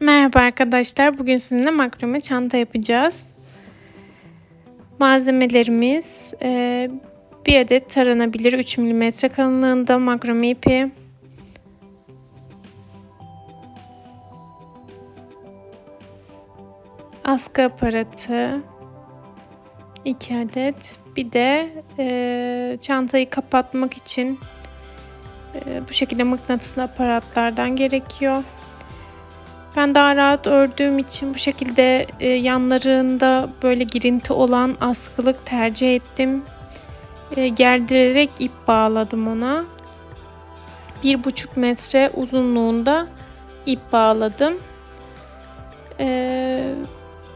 Merhaba arkadaşlar. Bugün sizinle makrome çanta yapacağız. Malzemelerimiz e, bir adet taranabilir 3 mm kalınlığında makrome ipi, askı aparatı 2 adet, bir de e, çantayı kapatmak için e, bu şekilde mıknatıslı aparatlardan gerekiyor. Ben daha rahat ördüğüm için bu şekilde e, yanlarında böyle girinti olan askılık tercih ettim. E, gerdirerek ip bağladım ona. Bir buçuk metre uzunluğunda ip bağladım. E,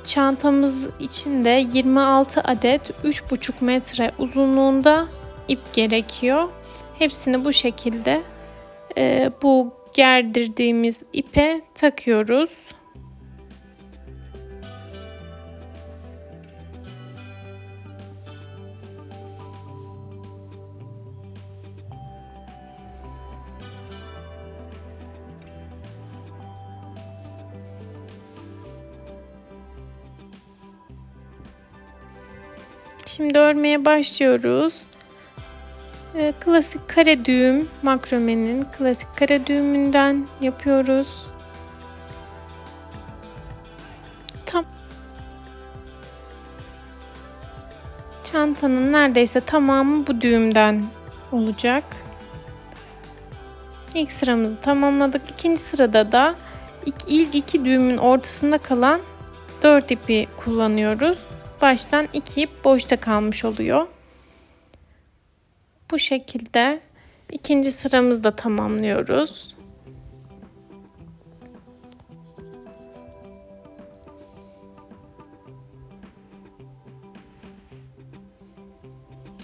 çantamız içinde 26 adet 3,5 metre uzunluğunda ip gerekiyor. Hepsini bu şekilde bu gerdirdiğimiz ipe takıyoruz. Şimdi örmeye başlıyoruz. Ee, klasik kare düğüm makromenin klasik kare düğümünden yapıyoruz. Tam çantanın neredeyse tamamı bu düğümden olacak. İlk sıramızı tamamladık. İkinci sırada da ilk, iki düğümün ortasında kalan dört ipi kullanıyoruz. Baştan iki ip boşta kalmış oluyor. Bu şekilde ikinci sıramızda tamamlıyoruz.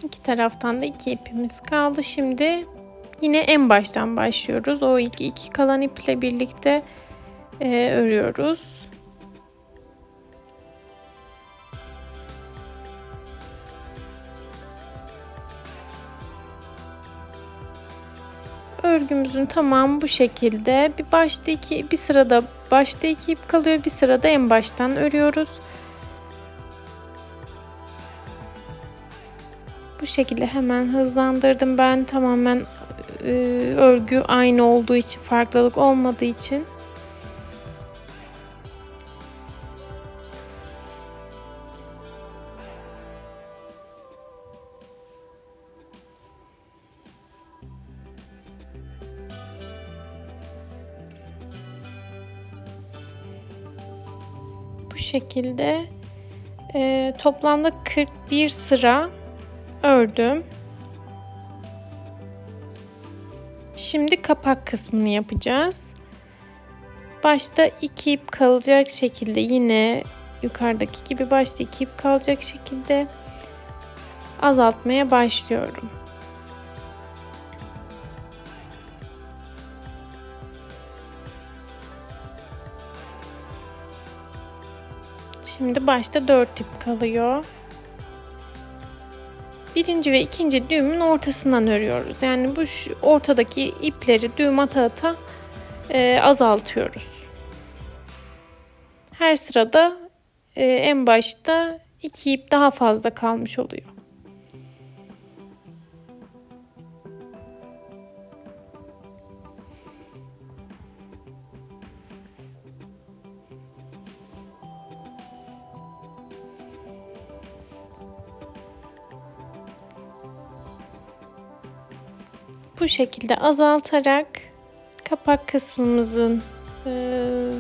İki taraftan da iki ipimiz kaldı. Şimdi yine en baştan başlıyoruz. O iki, iki kalan iple birlikte e, örüyoruz. Örgümüzün tamamı bu şekilde. Bir başta iki, bir sırada başta iki ip kalıyor, bir sırada en baştan örüyoruz. Bu şekilde hemen hızlandırdım ben tamamen e, örgü aynı olduğu için farklılık olmadığı için şekilde e, toplamda 41 sıra ördüm. Şimdi kapak kısmını yapacağız. Başta iki ip kalacak şekilde yine yukarıdaki gibi başta iki ip kalacak şekilde azaltmaya başlıyorum. Şimdi başta 4 ip kalıyor. Birinci ve ikinci düğümün ortasından örüyoruz. Yani bu ortadaki ipleri düğüm ata ata e, azaltıyoruz. Her sırada e, en başta iki ip daha fazla kalmış oluyor. Bu şekilde azaltarak kapak kısmımızın e,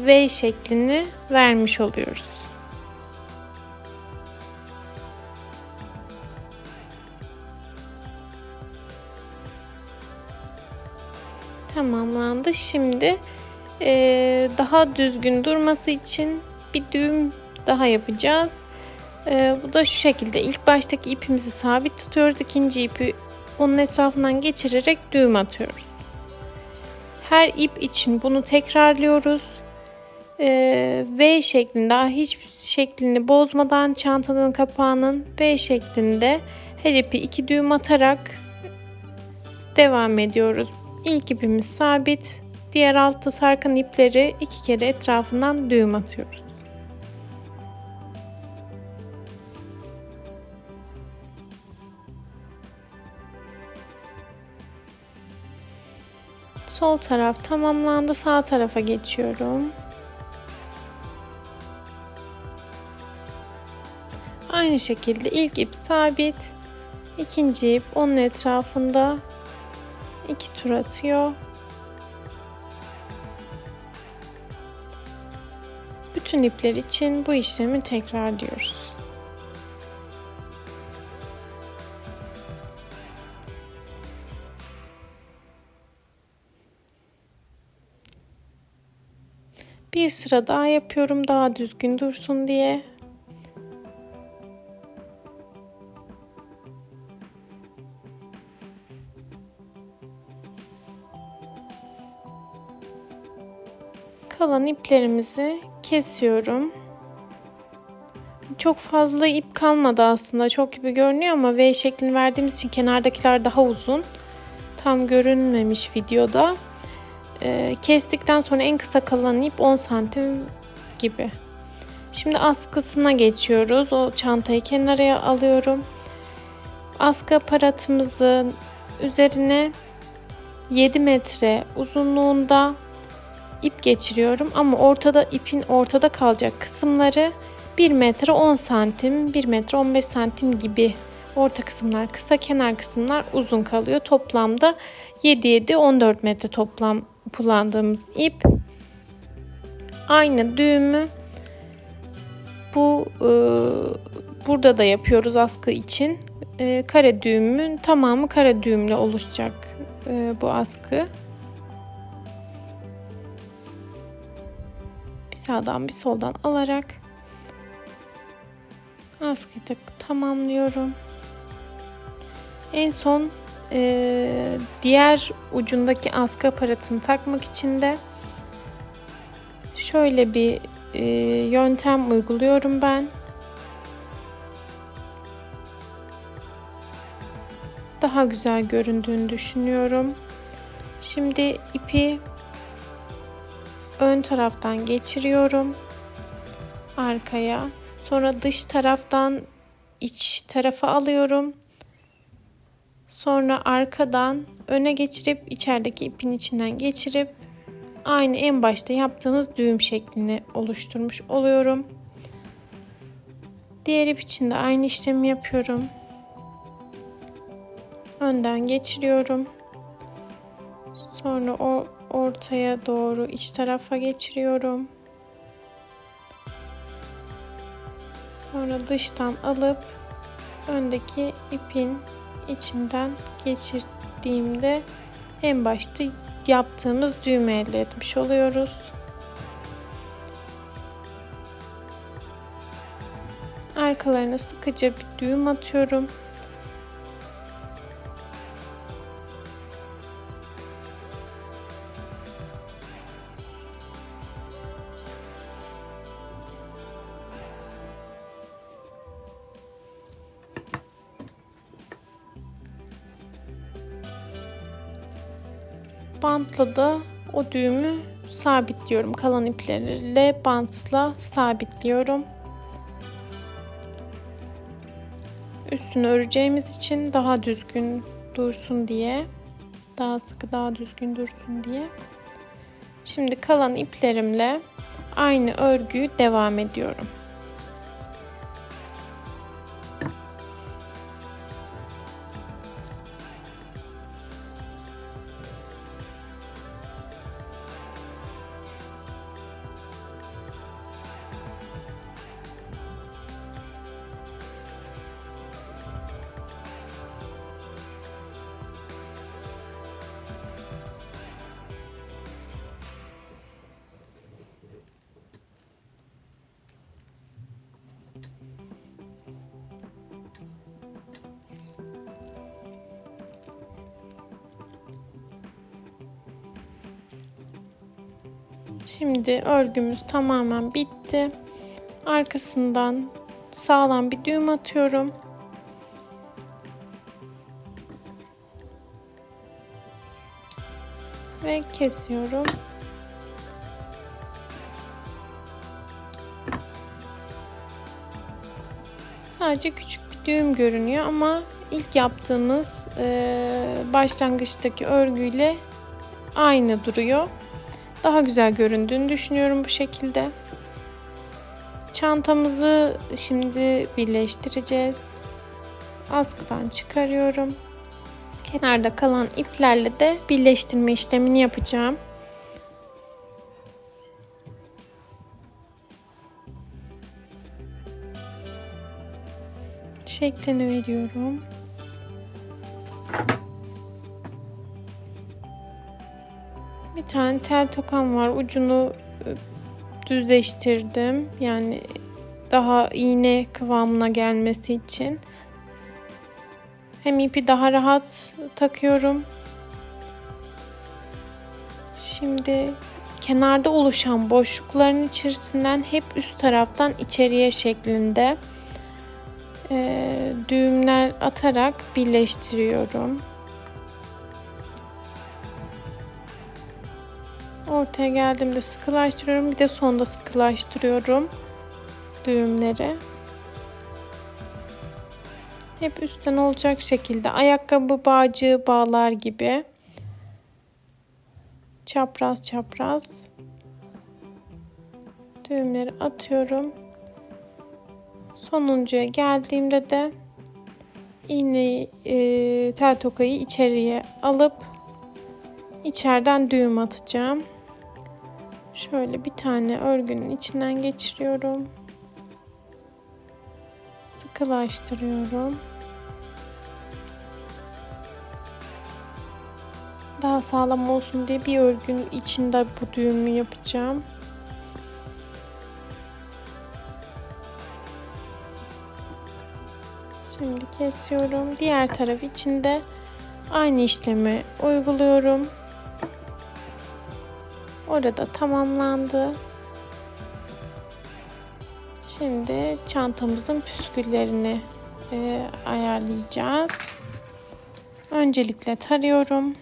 V şeklini vermiş oluyoruz. Tamamlandı. Şimdi e, daha düzgün durması için bir düğüm daha yapacağız. E, bu da şu şekilde. İlk baştaki ipimizi sabit tutuyoruz. İkinci ipi onun etrafından geçirerek düğüm atıyoruz. Her ip için bunu tekrarlıyoruz. Ee, v şeklinde hiçbir şeklini bozmadan çantanın kapağının V şeklinde her ipi iki düğüm atarak devam ediyoruz. İlk ipimiz sabit. Diğer altta sarkan ipleri iki kere etrafından düğüm atıyoruz. Sol taraf tamamlandı. Sağ tarafa geçiyorum. Aynı şekilde ilk ip sabit. ikinci ip onun etrafında iki tur atıyor. Bütün ipler için bu işlemi tekrarlıyoruz. Bir sıra daha yapıyorum daha düzgün dursun diye. Kalan iplerimizi kesiyorum. Çok fazla ip kalmadı aslında. Çok gibi görünüyor ama V şeklini verdiğimiz için kenardakiler daha uzun. Tam görünmemiş videoda. Ee, kestikten sonra en kısa kalan ip 10 santim gibi. Şimdi askısına geçiyoruz. O çantayı kenara alıyorum. Askı aparatımızın üzerine 7 metre uzunluğunda ip geçiriyorum ama ortada ipin ortada kalacak kısımları 1 metre 10 santim 1 metre 15 santim gibi orta kısımlar kısa kenar kısımlar uzun kalıyor toplamda 7 7 14 metre toplam kullandığımız ip aynı düğümü bu e, burada da yapıyoruz askı için e, kare düğümün tamamı kare düğümle oluşacak e, bu askı bir sağdan bir soldan alarak askıyı da tamamlıyorum. En son e, diğer ucundaki askı aparatını takmak için de şöyle bir e, yöntem uyguluyorum ben. Daha güzel göründüğünü düşünüyorum. Şimdi ipi ön taraftan geçiriyorum arkaya. Sonra dış taraftan iç tarafa alıyorum. Sonra arkadan öne geçirip içerideki ipin içinden geçirip aynı en başta yaptığımız düğüm şeklini oluşturmuş oluyorum. Diğer ip için de aynı işlemi yapıyorum. Önden geçiriyorum. Sonra o ortaya doğru iç tarafa geçiriyorum. Sonra dıştan alıp öndeki ipin içinden geçirdiğimde en başta yaptığımız düğümü elde etmiş oluyoruz. Arkalarına sıkıca bir düğüm atıyorum. Bantla da o düğümü sabitliyorum. Kalan iplerle bantla sabitliyorum. Üstünü öreceğimiz için daha düzgün dursun diye. Daha sıkı daha düzgün dursun diye. Şimdi kalan iplerimle aynı örgüyü devam ediyorum. Şimdi örgümüz tamamen bitti. Arkasından sağlam bir düğüm atıyorum. ve kesiyorum. Sadece küçük bir düğüm görünüyor ama ilk yaptığımız e, başlangıçtaki örgüyle aynı duruyor. Daha güzel göründüğünü düşünüyorum bu şekilde. Çantamızı şimdi birleştireceğiz. Askıdan çıkarıyorum. Kenarda kalan iplerle de birleştirme işlemini yapacağım. Şeklini veriyorum. Tane tel tokam var. Ucunu e, düzleştirdim. Yani daha iğne kıvamına gelmesi için. Hem ipi daha rahat takıyorum. Şimdi kenarda oluşan boşlukların içerisinden hep üst taraftan içeriye şeklinde e, düğümler atarak birleştiriyorum. Ortaya geldiğimde sıkılaştırıyorum. Bir de sonda sıkılaştırıyorum düğümleri. Hep üstten olacak şekilde ayakkabı bağcığı bağlar gibi çapraz çapraz düğümleri atıyorum. Sonuncuya geldiğimde de iğneyi e, tel tokayı içeriye alıp içeriden düğüm atacağım. Şöyle bir tane örgünün içinden geçiriyorum. Sıkılaştırıyorum. Daha sağlam olsun diye bir örgünün içinde bu düğümü yapacağım. Şimdi kesiyorum. Diğer taraf içinde aynı işlemi uyguluyorum. Orada tamamlandı. Şimdi çantamızın püsküllerini e, ayarlayacağız. Öncelikle tarıyorum.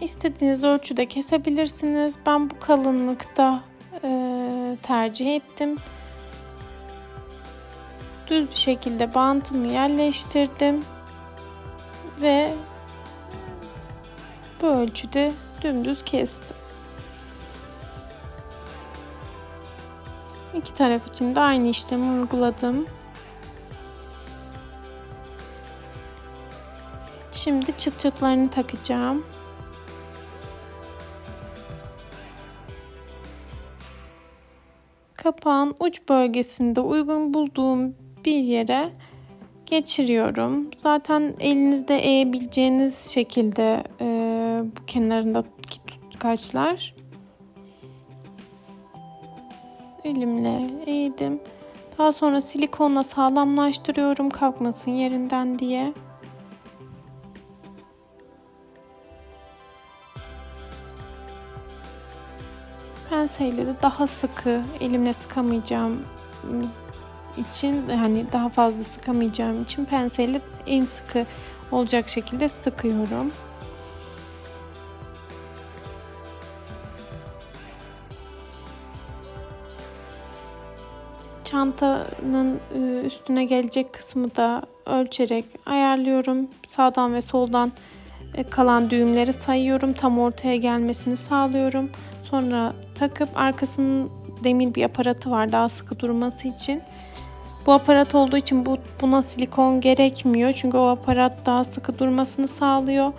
İstediğiniz ölçüde kesebilirsiniz. Ben bu kalınlıkta e, tercih ettim. Düz bir şekilde bantımı yerleştirdim. Ve bu ölçüde dümdüz kestim. İki taraf için de aynı işlemi uyguladım. Şimdi çıt çıtlarını takacağım. Kapağın uç bölgesinde uygun bulduğum bir yere geçiriyorum. Zaten elinizde eğebileceğiniz şekilde e, bu kenarındaki tutkaçlar. Elimle eğdim. Daha sonra silikonla sağlamlaştırıyorum kalkmasın yerinden diye. Penseyle de daha sıkı elimle sıkamayacağım için hani daha fazla sıkamayacağım için penseyle en sıkı olacak şekilde sıkıyorum. Çantanın ıı, üstüne gelecek kısmı da ölçerek ayarlıyorum. Sağdan ve soldan kalan düğümleri sayıyorum. Tam ortaya gelmesini sağlıyorum. Sonra takıp arkasının demir bir aparatı var daha sıkı durması için. Bu aparat olduğu için bu, buna silikon gerekmiyor. Çünkü o aparat daha sıkı durmasını sağlıyor.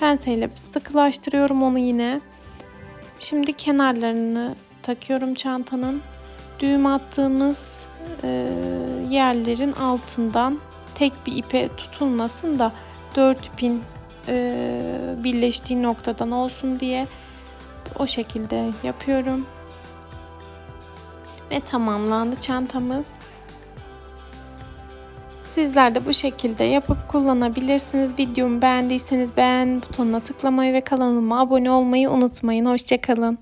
Penseyle sıkılaştırıyorum onu yine. Şimdi kenarlarını takıyorum çantanın. Düğüm attığımız e, yerlerin altından tek bir ipe tutulmasın da dört ipin e, birleştiği noktadan olsun diye o şekilde yapıyorum. Ve tamamlandı çantamız. Sizler de bu şekilde yapıp kullanabilirsiniz. Videomu beğendiyseniz beğen butonuna tıklamayı ve kanalıma abone olmayı unutmayın. Hoşçakalın.